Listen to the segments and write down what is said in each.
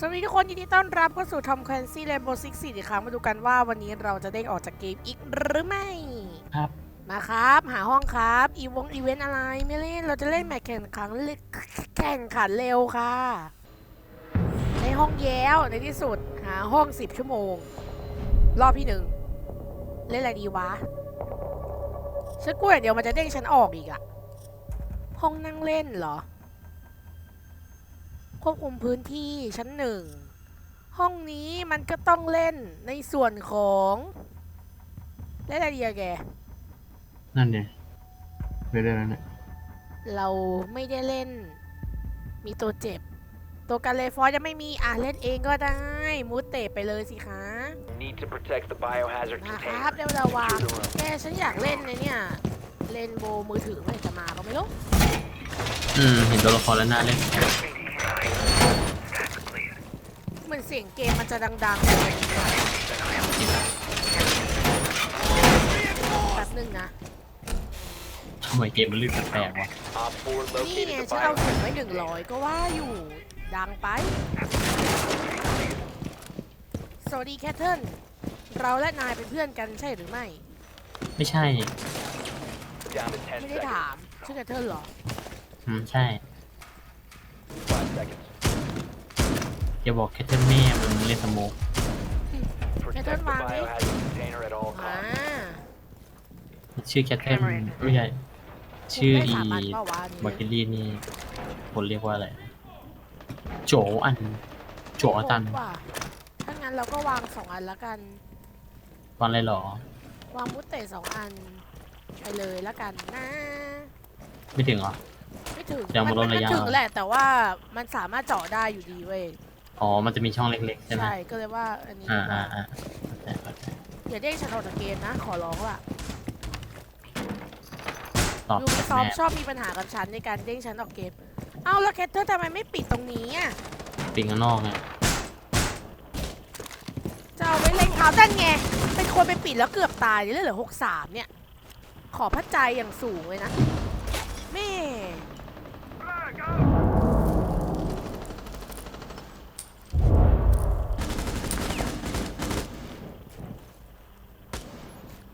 สวัสดีทุกคนยินดีต้อนรับเข้าสู่ทอมแคนซี่เรนโบว์ซิกสี่อีกครั้งมาดูกันว่าวันนี้เราจะได้ออกจากเกมอีกหรือไม่ ครับ มาครับ หาห้องครับ อีวงอีเวนต์อะไรไม่เล่น เราจะเล่นแมตช์แข่งขันเล่นแข่งขันเร็วค่ะ ในห้องแย้วในที่สุด หาห้อง10ชั่วโมง รอบที่หนึ่ง เล่นอะไรดีวะฉันกลัวอย่างเดียวมันจะเด้งฉันออกอีกอะห้องนั่งเล่นเหรอ ควบคุมพื้นที่ชั้นหนึ่งห้องนี้มันก็ต้องเล่นในส่วนของเล่นอะไรดีอะแก นั่นเนี่ยไปเรื่อยๆเนี่ยเราไม่ได้เล่น มีตัวเจ็บ ตัวกันเลฟอร์จะไม่มีอะเล่นเองก็ได้ มูดเตะไปเลยสิคะ Need to protect the biohazard มาครับ container. เดี๋ยวเราวาง Secure the room. แกฉันอยากเล่นเลยเนี่ยเล่นโบว์มือถือเมื่อไหร่จะมาก็ไม่รู้ อืม เห็นตัวละครแล้วน่าเล่นเห มือนเสียงเกมมันจะดังๆเลยแป๊บหนึงนะทำไมเกมมันลื่นแปลกๆวะ Op 4นี่ located ไง the ฉันเอาถึง biohazard ไว้หนึ่งร้อยก็ว่าอยู่ ดังไป สวัสดีแคทเทิลเราและนายเป็นเพื่อนกันใช่หรือไม่ ไม่ใช่ down to 10ไม่ได้ seconds. ถาม ชื่อแคทเทิลเหรอ อืม ใช่5 seconds. อย่าบอกแคทเทนแม่มึงเล่นสโมก Protect the Catherine Wang, eh? biohazard container at all อ่า costs. ชื่อแคทเทนไม่ใช่ชื่อได้อีสามอันเปล่าวะมาอัเกนลนี้ลี่นี่คนเรียกว่าอะไร โจอัน โจตันครบว่ะถ้างั้นเราก็วางสองอันแล้วกัน ตอนอะไรหรอ วางมุตเตะสองอันไปเลยแล้วกันนะ ไม่ถึงเหรอ ไม่ถึงยังไม่ลดระยะ ถึงแหละแต่ว่ามันสามารถเจาะได้อยู่ดีเว้ย อ๋อ มันจะมีช่องเล็กๆใช่ไหมใช่ก็เลยว่าอันนี้อ่าดีกว่าอ่าอ่าเข้าใจเข้าใจอย่าเด้งฉันออกจากเกมนะ ขอร้องล่ะตอบยูบีซอฟแม่ชอบมีปัญหากับฉันในการเด้งฉันออกเกม เอ้าแล้วแคทเธอร์ทำไมไม่ปิดตรงนี้อะปิงข้างนอกไงจะเอาไว้เล่นเขาด้านไงเป็นคนไปปิดแล้วเกือบตายเลยเหลือหกสามเนี่ย ขอพระใจอย่างสูงเลยนะ แม่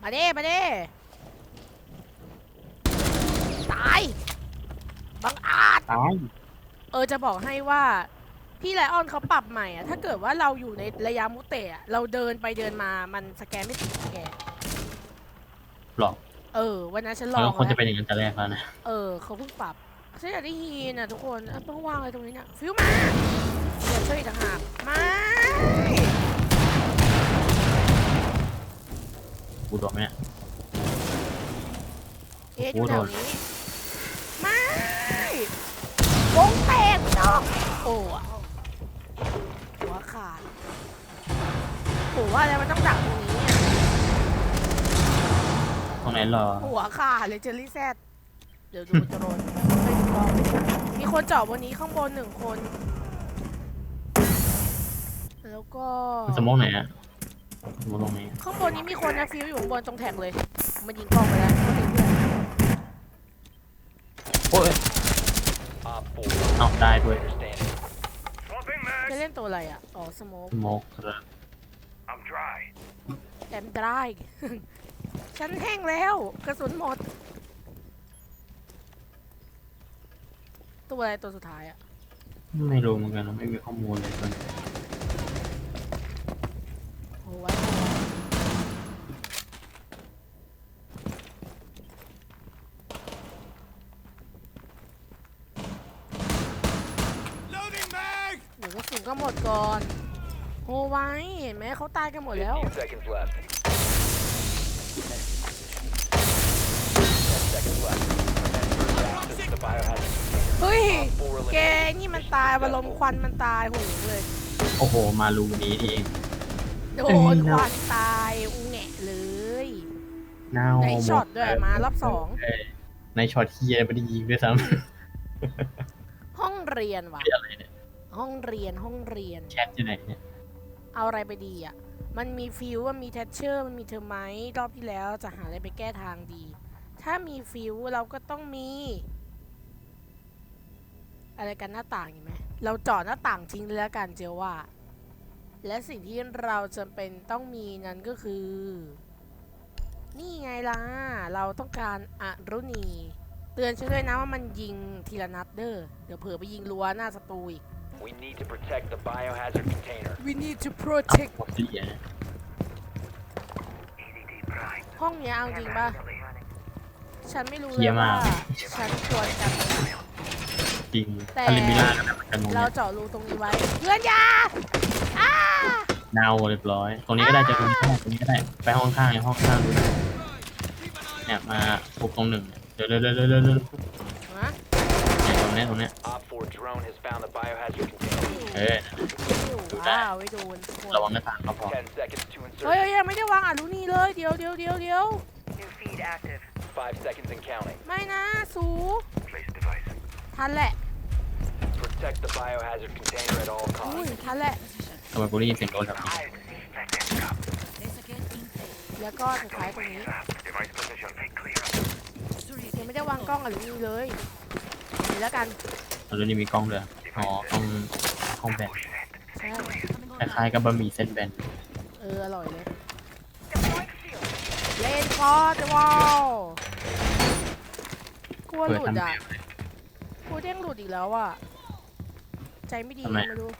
มา เด้มาเด้ตายบังอาจตายเออจะบอกให้ว่าพี่ไลออนเขาปรับใหม่อะถ้าเกิดว่าเราอยู่ในระยะมุเตะอะเราเดินไปเดินมามันสแกนไม่ติดแกหรอเออ วันนั้นฉันลแล้อวงคนจะแล้วเป็นอย่างนั้นแต่แรกแล้วนะเออเขาเพิ่งปรับฉันอยากได้ฮีนอะทุกคนเอ้าต้องวางอะไรตรงนี้เนี่ยฟิวมาเดี๋ยวช่วยอีกต่างหากไม่กู โดนไหมเนี่ย เอ๊ะอยู่แถวโอ้โดนนี้ไม่วงแตกน้องโอ้อะหัวขาดโอ้ว่าอะไรมันต้องดักตรงนี้อะตรงไหนหรอ หัวขาดเลยเจอรี่แซดเดี๋ยวดูจะโดนไปดูกล้องมีคนเจาะบนนี้ข้างบนหนึ่งคน แล้วก็มันสโมกไหนอะ สโมกตรงไหนข้างบนนี้มีคนนะฟิวอยู่ข้างบนตรงแท็กเลย มันยิงกล้องไปแล้วก็ทิ้งเพื่อนโอ้ย Op 4 เอาได้ด้วย player standing. จะเล่นตัวอะไรอะ อ๋อสโมกสโมกครับแอมได้ฉันแห้งแล้วกระสุนหมด ตัวอะไรตัวสุดท้ายอะ ไม่รู้เหมือนกันนะไม่มีข้อมูลเลยตอนนี้ โอ้ไว้ เดี๋ยวกระสุนก็หม ดก่อนโอ้ไว้เห็นไหมเขาตายกันหมดแล้ว 15 seconds left. 10 seconds left. Ensure access to the biohazard container. เฮ้ย Op 4แก eliminated. นี่มันตายบอลมควันมันตายโหเลยโอ้โห มารูนี้นี่เองโดเอ้นยคน่าวันตายอูแงะเลยเน่าในหมช็อตด้วยมารอบสอง เในช็อตเฮียไม่ได้ยิงด้วยซ้ห้องเรียนว่ะำอะไรเนี่ย ห้องเรียนห้องเรียน แชทที่ไหนเนี่ยเอาอะไรไปดีอะ มันมีฟิวมันมีแทชเชอร์มันมีเทอร์ไมต์รอบที่แล้วจะหาอะไรไปแก้ทางดี ถ้ามีฟิวเราก็ต้องมี อะไรกันหน้าต่างอยู่ไหมเราเจาะหน้าต่างทิ้งเลยแล้วกันเจียวว่า และสิ่งที่เราจำเป็นต้องมีนั้นก็คือ นี่ไงล่ะ เราต้องการอรุณี เตือนฉันด้วยนะว่ามันยิงทีละนัดเด้อเดี๋ยวเผื่อไปยิงรั้วหน้าศัตรูอีก We need to protect the biohazard container. We need to protect ผมเสียห้องเนี้ยเอาจริงป่ะ ฉันไม่รู้เลยว่า ฉันควรจะจริงแต่ คาริมิล่าก็ได้เหมือนกันตรงเราเนี้ยเจาะรูตรงนี้ไว้ เพื่อนอยาอ้าเน่าเรียบร้อย ตรงนี้ก็ได้จะตรงนี้ก็ได้ตรงนี้ก็ได้ ไปห้องข้างในห้องข้างดูนะเนี่ยมาทุบตรงหนึ่งเดี๋ยวเดี๋ยวเดี๋ยวเดี๋ยวเดี๋ยวเดี๋ยวฮะเนี่ยต รงเนี้ยตรงเนี้ย Op 4 drone has found the biohazard container. เออ ว้าวไม่โดนทุกคนระวังหน้าต่างก็พอ10 seconds to เฮ้ย insert. เฮ้ยยังไม่ได้วางอรุณีเลย เดี๋ยวเดี๋ยวเดี๋ยวเดี๋ยว New feed active. 5 seconds and counting. ไม่นะสูทันแหละ Protect the biohazard container at all อุ้ย costs. ทันแหละ ทำไมกูได้ยินเสียงโดนแบบนี้แล้วก็สุดท้ายตรงนี้ยังไม่ได้วางกล้องอรุณีเลยนี่ แล้วกันแล้วนี่มีกล้องด้วยอ๋อกล้องกล้องแบนใช่คล้ายๆกับบะหมี่เส้นแบนเอออร่อยเลยเล่นคอร์ดวอลกลัวหเปิดลุดทำอะเสียงเลยกลัวเด้งหลุดอีกแล้วอะใจไม่ดีทำไม ไม่รู้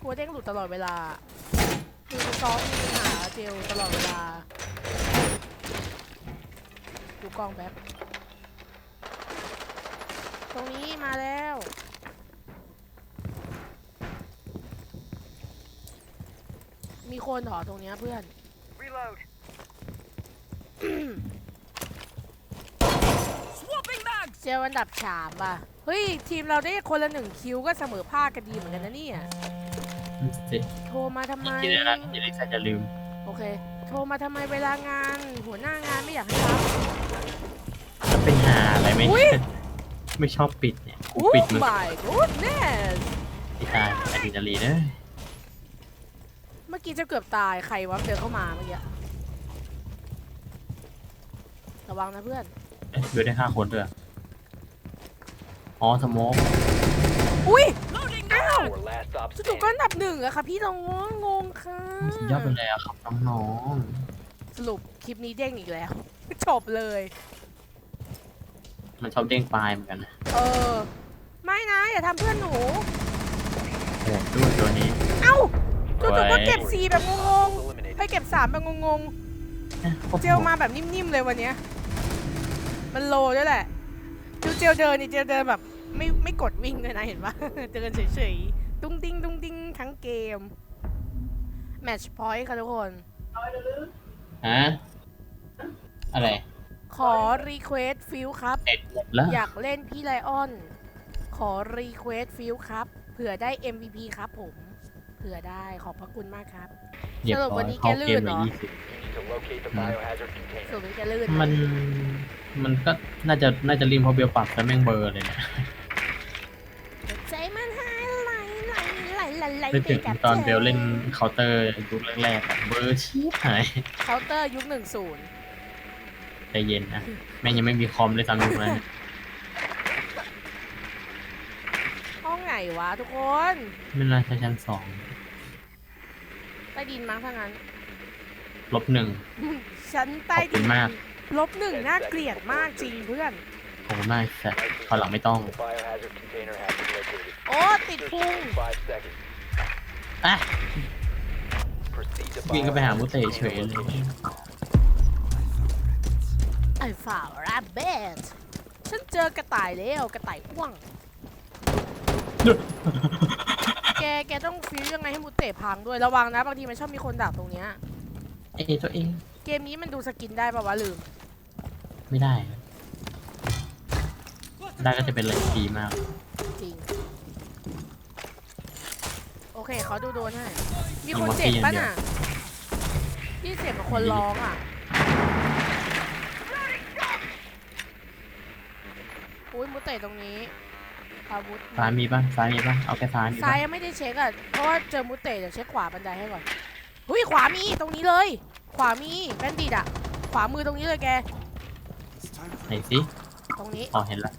กลัวเด้งหลุดตลอดเวลาคือซ้อมมีปัญหาเจลตลอดเวลาดูกล้องแป๊บ ตรงนี้มาแล้วมีคนเหรอตรงเนี้ยเพื่อน Reload. เจลอันดับสามป่ะ เฮ้ย ทีมเราได้คนละหนึ่งคิวก็เสมอภาคกันดีเหมือนกันนะเนี่ย สิโทรมาทำไมคิดเลยนะอย่าลืมอย่าลืม โอเค โทรมาทำไมเวลางาน หัวหน้างานไม่อยากให้รับจะเป็นหาอะไรไหมอุ๊ย ไม่ชอบปิดเนี่ย กูโอ้ปิดมึง my goodness ที่ตายอะดรีนาลีนเนอะเมื่อกี้จะเกือบตายใครวะเดินเข้ามาเมื่อกี้ระวังนะเพื่อนเอ๊ะเบลได้ฆ่าคนด้วยอ๋อสโมกอุ้ยอ้าว Four last stop จู่ๆก็ standing. อันดับหนึ่งอะค่ะพี่น้องงงค่ะสุดยอดไปเลยอะครับน้องสรุปคลิปนี้เด้งอีกแล้ว จบเลยๆ มันชอบเด้งปลายเหมือนกันนะเออ ไม่นะ อย่าทำเพื่อนหนูโหดด้วยตัวนี้ เอ้าจู่ๆก็ไว้เก็บสีแบบงงๆ Eliminated. ให้เก็บสามแบบงงๆ เจลมาแบบนิ่มๆเลยวันเนี้ย มันโลด้วยแหละดูเจลเดินนี่เจลเดินแบบ ไม่ไม่กดวิ่งเลยนะเห็นปะ เดินเฉยๆ ตุ้งติ้งตุ้งติ้งทั้งเกม แมตช์พอยต์ค่ะทุกคน ฮะ อะไร ขอรีเควสฟิลครับ เสร็จหมดแล้วอยากเล่นพี่ไลออน ขอรีเควสฟิลครับ เผื่อได้ MVP ครับผม เผื่อได้ขอบพระคุณมากครับ เรียบสรุปร้วัอนยนี้เข้าแกลื่เกมนเลเหรยอยี่สิบ You need to locate the Hmm. biohazard ส่วน container. มันจะลื่นมัน มันก็น่าจะน่าจะริมเพราะเบลปรับแล้วแม่งเบลอร์เลยเนี่ยใจมันหายไหลไหลไหลไหลไหลนึกถึงไปกับตอนธเบลเล่นเคาน์เตอร์ยุคแรกๆอะเบลอร์ชีพหายเคาน์เตอร์ยุคหนึ่งศูนย์ ใจเย็นนะแม่งยังไม่มีคอมเลยซ้ำยุคนั้นห้องไหนวะทุกคนไม่น่าใช่ชั้นสองใต้ดินมั้งถ้างั้น ลบหนึ่งชั้นขใต้อบคุดิณนมากลบหนึ่งน่าเกลียดมากจริงเพื่อน ขอบคุณมากแต่ขอหลังไม่ต้อง The biohazard container has been located. โอ้ติดพุง Insertion in Five seconds. อะ Proceed to วิ่งก็ไปหา biohazard มุเตเฉย container เลย location. ไอ้ฝ่า วราเบตฉันเจอกระต่ายแล้วกระต่ายอ้วง แกแกต้องฟิวยังไงให้มุเตะพังด้วยระวังนะ บางทีมันชอบมีคนดักตรงเนี้ยเอ้ตัวเองเกมนี้มันดูสกินได้ปะวะลืม ไม่ได้ ได้ก็จะเป็นอะไรที่ดีมาก จริง โอเคเขาดูโดนให้ มียิงคนวัคซีเจ็บนป่ะอย่างเดียวน่ะที่เสียงเหมือนคนร้องอะ อุ้ยมุเตะตรงนี้อาวุธซ้ายมีป่ะซ้ายมีป่ะเอาแค่ซ้ายมีซ้ายป่ะยังไม่ได้เช็คอะเพราะว่าเจอมุเตะเดี๋ยวเช็คขวาบันไดให้ก่อนหุ้ยขวามีตรงนี้เลย ขวามีแบนดิตอะ ขวามือตรงนี้เลยแก ไหนสิตรงนี้อ๋อเห็นละ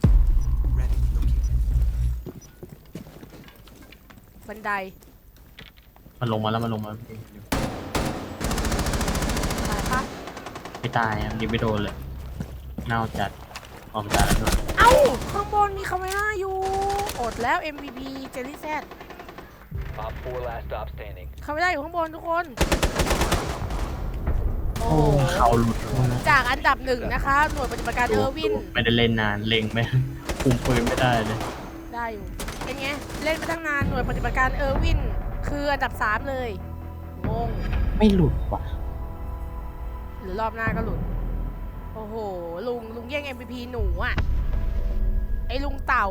บันไดมันลงมาแล้วมันลงมาตายปะไม่ตายอะยิงไม่โดนเลยเน่าจัด ออมจัดแล้วด้วยเอ้า ข้างบนมีคาเมล่าอยู่ อดแล้ว MVP เจลลี่แซด Op 4 last stop standing. คาเมล่าอยู่ข้างบนทุกคน โอ้ โอ้เขาหลุดหมดแล้วจากอันดับหนึ่งนะคะ หน่วยปฏิบัติการเออร์วิน ไม่ได้เล่นนานเล็งไม่คุมปืนไม่ได้เลยได้อยู่ เป็นไง เล่นมาตั้งนาน หน่วยปฏิบัติการเออร์วิน คืออันดับสามเลย งง ไม่หลุดว่ะ หรือรอบหน้าก็หลุด โอ้โห ลุงลุงแย่ง MVP หนูอะไอ้ลุงเต่า